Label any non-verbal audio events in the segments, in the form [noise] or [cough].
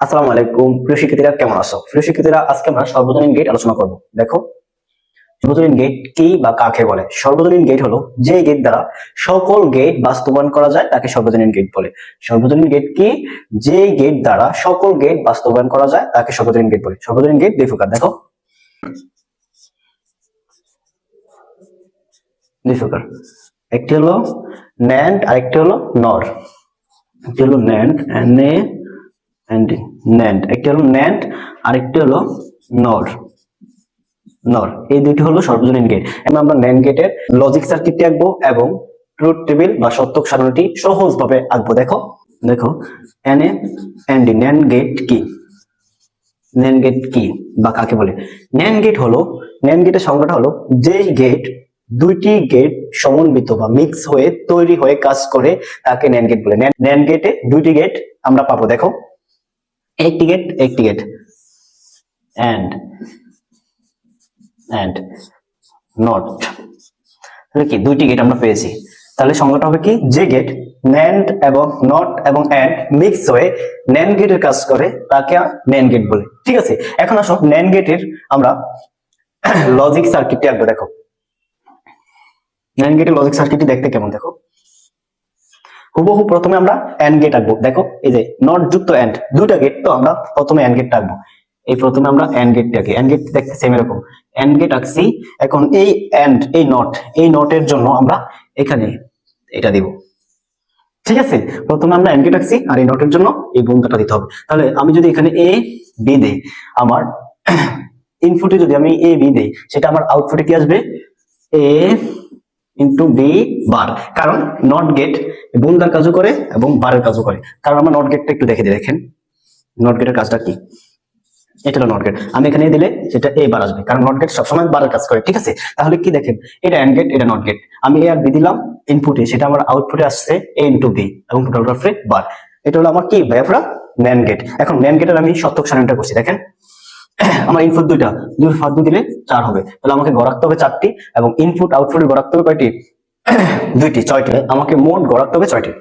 আসসালামু আলাইকুম। প্রিয় শিক্ষার্থীরা, কেমন আছো? প্রিয় শিক্ষার্থীরা, আজকে আমরা সর্বজনীন গেট আলোচনা করব। দেখো, সর্বজনীন গেট কি বা কাকে বলে? সর্বজনীন গেট হলো যে গেট দ্বারা সকল গেট বাস্তবায়ন করা যায়, তাকে সর্বজনীন গেট বলে। সর্বজনীন গেট কি? যে গেট দ্বারা সকল গেট বাস্তবায়ন করা যায়, তাকে সর্বজনীন গেট বলে। সর্বজনীন গেট দুই প্রকার। দেখো। দুই প্রকার। একটি হলো ন্যান্ড আরেকটি হলো নর একটি হলো NAND N A and NAND একটি হলো ন্যান্ড হলো নর নর এই দুইটি হলো সর্বজনীন গেট এবং আমরা ন্যান্ড গেটের লজিক সার্কিটটি আঁকবো এবং ট্রুথ টেবিল বা সত্যক সারণীটি সহজভাবে আঁকবো। দেখো দেখো এন এন্ড ন্যান্ড গেট কি? ন্যান্ড গেট কি বা কাকে বলে? ন্যান্ড গেট হলো ন্যান্ড গেটের সংজ্ঞাটা হলো যে গেট দুইটি গেট সমন্বিত বা মিক্স হয়ে তৈরি হয়ে কাজ করে তাকে ন্যান্ড গেট বলে। ন্যান্ড গেটে দুইটি গেট আমরা পাবো। দেখো একটি গেট একটি গেট অ্যান্ড অ্যান্ড নট তাহলে কি? দুইটি গেট আমরা পেয়েছি। তাহলে সংজ্ঞাটা হবে কি? যে গেট ন্যান্ড এবং নট এবং অ্যান্ড মিক্স হয়ে ন্যান্ড গেটের কাজ করে, তাকে ন্যান্ড গেট বলে। ঠিক আছে? এখন আসো ন্যান্ড গেটের আমরা [coughs] লজিক সার্কিটটি আঁকবো, দেখো। ন্যান্ড গেটের লজিক সার্কিটটি দেখতে কেমন? দেখো। হুবহু প্রথমে আমরা এন্ড গেট আঁকবো। দেখো, এই যে নট যুক্ত এন্ড দুইটা গেট তো আমরা প্রথমে এন্ড গেটটা আঁকবো। এই প্রথমে আমরা এন্ড গেটটাকে এন্ড গেট দেখতে সেম এরকম। এন্ড গেট আঁকছি, এখন এই এন্ড এই নট এই নটের জন্য আমরা এখানে এটা দিব। ঠিক আছে? প্রথমে আমরা এন্ড গেট আঁকছি, আর এই নটের জন্য এই বন্ধটা দিতে হবে। তাহলে আমি যদি এখানে এ বি দেই, আমার ইনপুটে যদি আমি এ বি দেই, সেটা আমার আউটপুটে কি আসবে? এ ইন্টু বি বার কারণ নট গেট বুন্দার কাজও করে এবং বারের কাজও করে। কারণ আমরা নট গেটটা একটু দেখে দিই, দেখেন। নট গেটের কাজটা কি? এটা হলো নট গেট আমি এখানে দিলে সেটা এ বার আসবে। কারণ নট গেট সবসময় বারের কাজ করে, ঠিক আছে? তাহলে কি দেখেন? এটা এন্ড গেট এটা নট গেট আমি এ আর বি দিলাম ইনপুটে সেটা আমার আউটপুটে আসছে এ ইন্টু বি এবং টোটাল বার এটা হলো আমার কি ব্যাপারা ন্যান গেট এখন ন্যান গেটের আমি সত্যক সারণীটা করছি, দেখেন। [coughs] আমার ইনপুট দুইটা। দুই ফাঁক দুই দিলে চার হবে। তাহলে আমাকে গড়াতে হবে চারটি এবং ইনপুট আউটপুটে গড়াতে হবে কয়টি? [coughs] দুইটি, ছয়টি। আমাকে মোট গড়াতে হবে ছয়টি।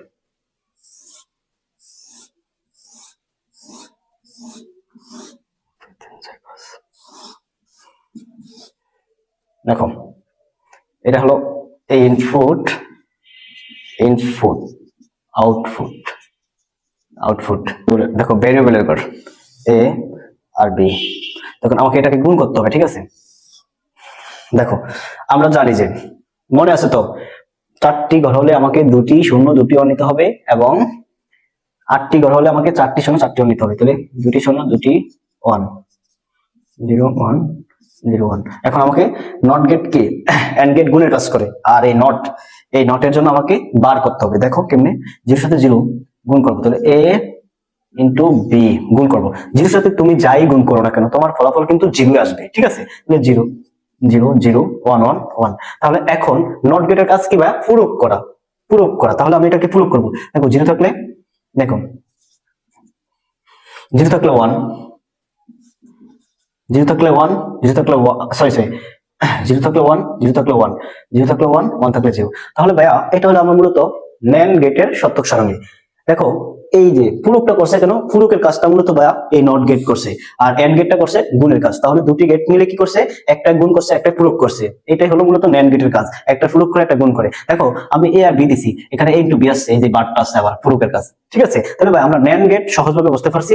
দেখো, এটা হলো এই ইনপুট ইনপুট আউটপুট আউটপুট দেখো ভেরিয়েবলের ঘর এ আর বি। তখন আমাকে এটাকে গুণ করতে হবে, ঠিক আছে? দেখো, আমরা জানি যে, মনে আছে তো, চারটি ঘর হলে আমাকে দুটি শূন্য দুটি অ নিতে হবে এবং আটটি ঘর হলে আমাকে চারটি শূন্য চারটি অ নিতে হবে। তাহলে দুটি শূন্য দুটি one. Zero one zero one. এখন আমাকে নট গেট কে এন্ড গেট গুণের কাজ করে। আর এই নট এই নটের জন্য আমাকে বার করতে হবে। দেখো কেমনে, জিরোর সাথে জিরো গুণ করব। তাহলে এ ইন্টু বি গুণ করব। জিরোর সাথে তুমি যাই গুণ করো না কেন, তোমার ফলাফল কিন্তু জিরো আসবে, ঠিক আছে? Zero zero zero one one one তাহলে এখন নট গেটের কাজ কি ভাই পূরক করা পূরক করা। তাহলে আমি এটাকে পূরক করব। দেখো, জিরো থাকলে, দেখো, জিরো থাকলে ওয়ান জিরো থাকলে ওয়ান জিরো থাকলে সরি সরি জিরো থাকলে ওয়ান জিরো থাকলে ওয়ান জিরো থাকলে ওয়ান ওয়ান থাকলে জিরো তাহলে ভাইয়া, এটা হলো আমার মূলত ন্যান গেটের সত্যক সারণী। দেখো, এই যে পুরুকটা করছে কেন? পুরুকের কাজটা মূলত ভাইয়া এই নট গেট করছে। আর এন্ড গেটটা করছে গুণের কাজ। তাহলে দুটি গেট মিলে কি করছে? একটা গুণ করছে, একটা পুরুক করছে। এটাই হলো মূলত ন্যান গেটের কাজ। একটা পুরুক করে, একটা গুণ করে। দেখো, আমি এ আর বি দিছি। এখানে এ ইন্টু বি আসছে। এই যে বারটা আছে আবার পুরুকের কাজ। ঠিক আছে? তাহলে ভাই, আমরা ন্যান গেট সহজভাবে বুঝতে পারছি।